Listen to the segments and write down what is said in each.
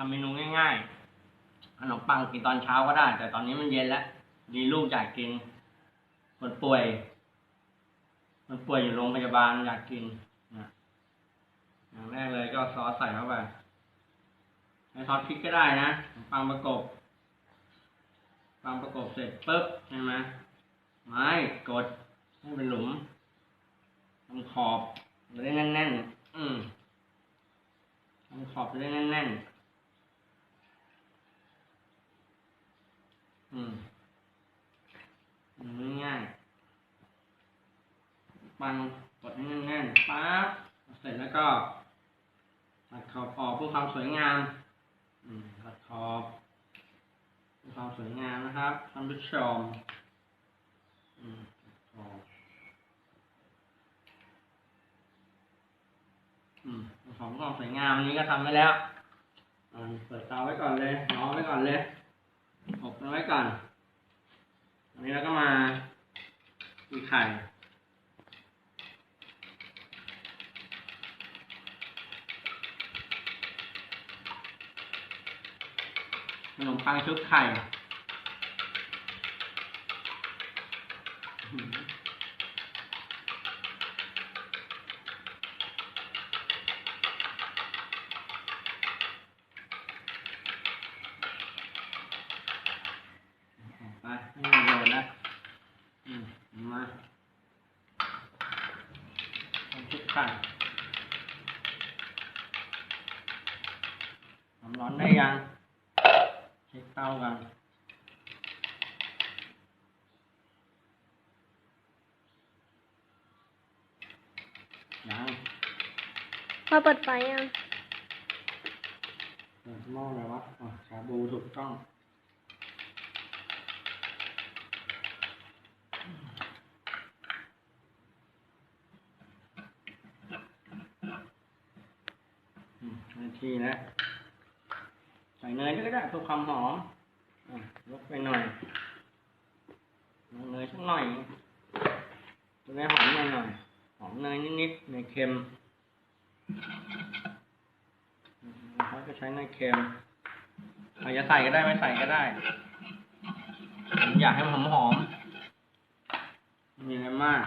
ทำเมนูง่ายๆขนมปังกินตอนเช้าก็ได้ แต่ตอนนี้มันเย็นแล้วดีลูกอยากกินคนป่วย มันป่วยอยู่โรงพยาบาลอยากกินนะอย่างแรกเลยก็ซอสใส่เข้าไปใช้ซอสพริกก็ได้นะขนมปังประกบปังประกบเสร็จปุ๊บใช่ไหมไม้กดให้เป็นหลุมทำขอบจะได้แน่นๆ อืมทำขอบจะได้แน่นๆ อืมง่ายปังกดให้แน่นๆปั๊บเสร็จแล้วก็ตัดขอบออกเพื่อความสวยงาม อืมตัดขอบเพื่อความสวยงามนะครับท่านผู้ชมอืมตัดขอบอืมของกล่องสวยงามอันนี้ก็ทำไว้แล้วอ่าเปิดเตาไว้ก่อนเลยรอไว้ก่อนเลย อบมันไว้ก่อนอันนี้เราก็มาตีไข่ขนมปังชุบไข่อื้อหือ ไปไม่มีโยนนะอืมมาทำชุดไข่ น้ำร้อนได้ยังเช็คเตากันยัง พอเปิดไฟยัง เปิดหม้ออะไรวะอ๋อชาบูถูกต้อง อืมนาทีแล้ว ใส่เนยก็ได้เพื่อความหอมลดไปหน่อยลงเนยสักหน่อยจะได้หอมหน่อยหน่อยหอมเนยนิดๆเนยเค็มเขาก็ใช้เนยเค็มใครจะใส่ก็ได้ไม่ใส่ก็ได้ผมอยากให้มันหอมหอมๆมีอะไรมาก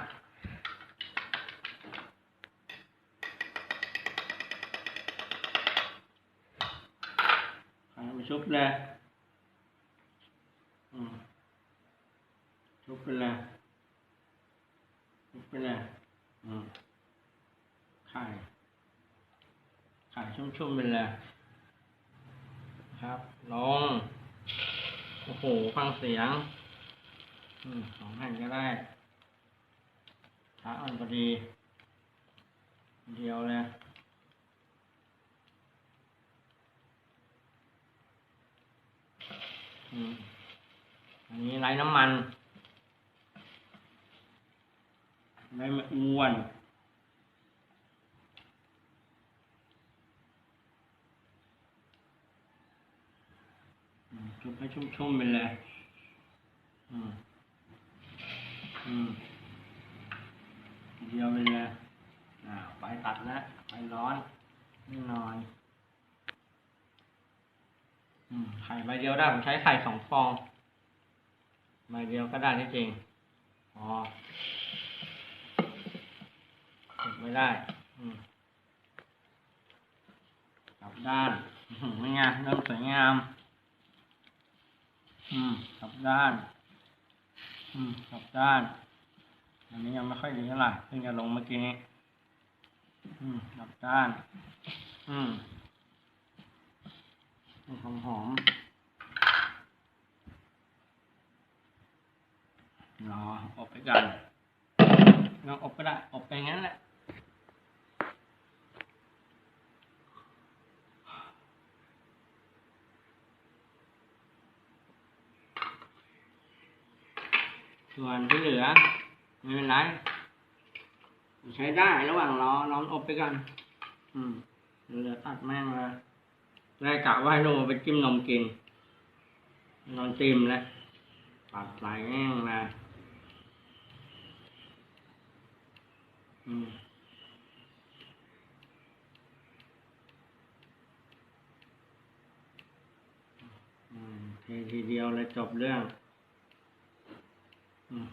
เอาไปชุบเลยอืมชุบไปเลยชุบไปเลยอืมไข่ไข่ชุ่มๆไปเลยครับลองโอ้โหฟังเสียงอืมสองแผ่นก็ได้ช้าอ่อนพอดี เดียวเลย อันนี้ไร้น้ำมันไม่อ้วนชุบให้ชุ่มๆไปเลย อืม อืม เดียวไปเลย อ่าไฟตัดแล้วไฟร้อนแน่นอน ไข่ใบเดียวได้ผมใช้ไข่สองฟองใบเดียวก็ได้ที่จริงอ๋อไม่ได้กลับด้านไม่งามเริ่มสวยงาม อืมกลับด้าน อืมกลับด้าน อันนี้ยังไม่ค่อยดีเท่าไหร่เพิ่งจะลงเมื่อกี้นี้อืมกลับด้าน อืม หอมหอมรออบไปกันลองอบก็ได้ อบไปงั้นแหละส่วนที่เหลือไม่เป็นไรใช้ได้ระหว่างรอรอนอบไปกันอืมเหลือตัดแม่งเลย แรกกะว่าให้ลูกไปจิ้มนมกิน นอนจิ้มแล้วปัดไหลแง่งมาอืมเททีเดียวเลยจบเรื่อง อืม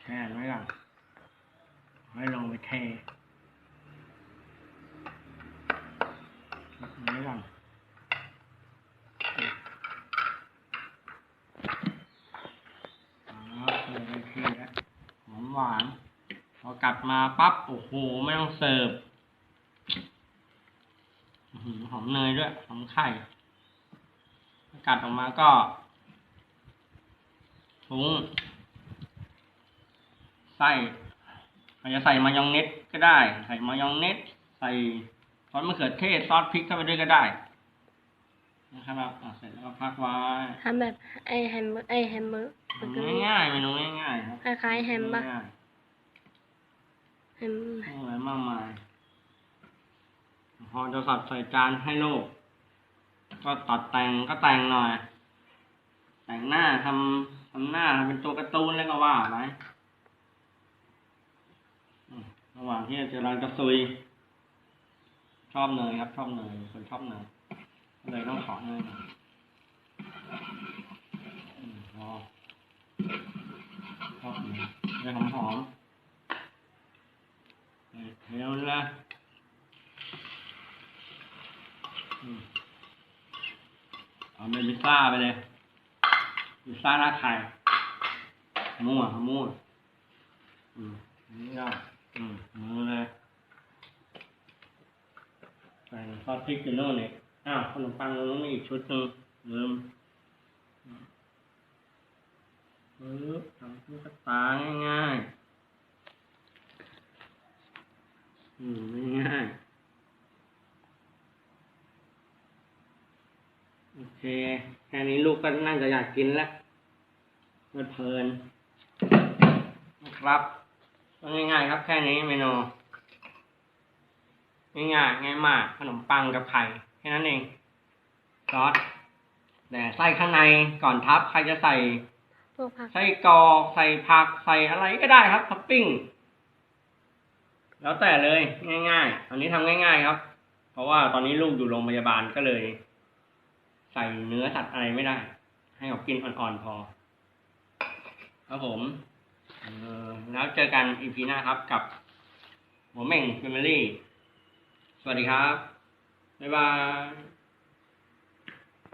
แช่ไว้ก่อนให้ลงไปเทไว้ก่อน อ๋อเสิร์ฟไปทีแล้วหอมหวาน พอ กลับมาปั๊บโอ้โหไม่ต้องเสิร์ฟอื้อหือหอมเนยด้วยหอมไข่กัดออกมาก็ปรุงใส่อาจจะใส่มายองเนสก็ได้ ใส่มายองเนสใส่ซอสมะเขือเทศซอสพริกเข้าไปด้วยก็ได้นะครับอะเสร็จแล้วก็พักไว้ทำแบบไอแฮมเบอร์ไอแฮมเบอร์เบอร์เกอร์ง่ายๆเมนูง่ายๆครับคล้ายๆแฮมปะ ง่ายแฮมๆไม่อะไรมากมาย พอจะสับใส่จานให้ลูก ก็ตัดแต่งก็แต่งหน่อย แต่งหน้าทำทำหน้าทำเป็นตัวการ์ตูนแล้วก็ว่าไปอืมระหว่างที่จะรังจะซุย ชอบเนยครับ ชอบเนยคนชอบเนยก็เลยต้องขอเนยหน่อยอืมพอชอบเนยเนยหอมหอมๆเนยเทลนละอืม เอาเป็นพิซซ่าไปเลยพิซซ่าหน้าไข่มั่วมั่วอืมนี่ก็อืมมือเลยใส่ซอสพริกอยู่โน่นเนี่ยอ้าวขนมปังตรงนู้นมีอีกชุดหนึ่งลืมปึ๊บทำตุ๊กตาง่ายๆอืมง่ายๆโอ เคแค่นี้ลูกก็น่าจะอยากกินแล้วเพลินๆนะครับก็ง่ายๆครับแค่นี้เมนูง่ายๆง่ายมากขนมปังกับไข่แค่นั้นเองซอสแต่ไส้ข้างในก่อนทับใครจะใส่พวกผักไส้กรอกใส่ผักใส่อะไรก็ได้ครับท็อปปิ้งแล้วแต่เลยง่าย ๆ อันนี้ทำง่าย ๆ ครับ เพราะว่าตอนนี้ลูกอยู่โรงพยาบาลก็เลย ใส่เนื้อสัตว์อะไรไม่ได้ ให้เขากินอ่อนๆพอ ครับผมออแล้วเจอกันอีพีหน้าครับกับหัวเม่งแฟมิลี่ สวัสดีครับ บ๊ายบาย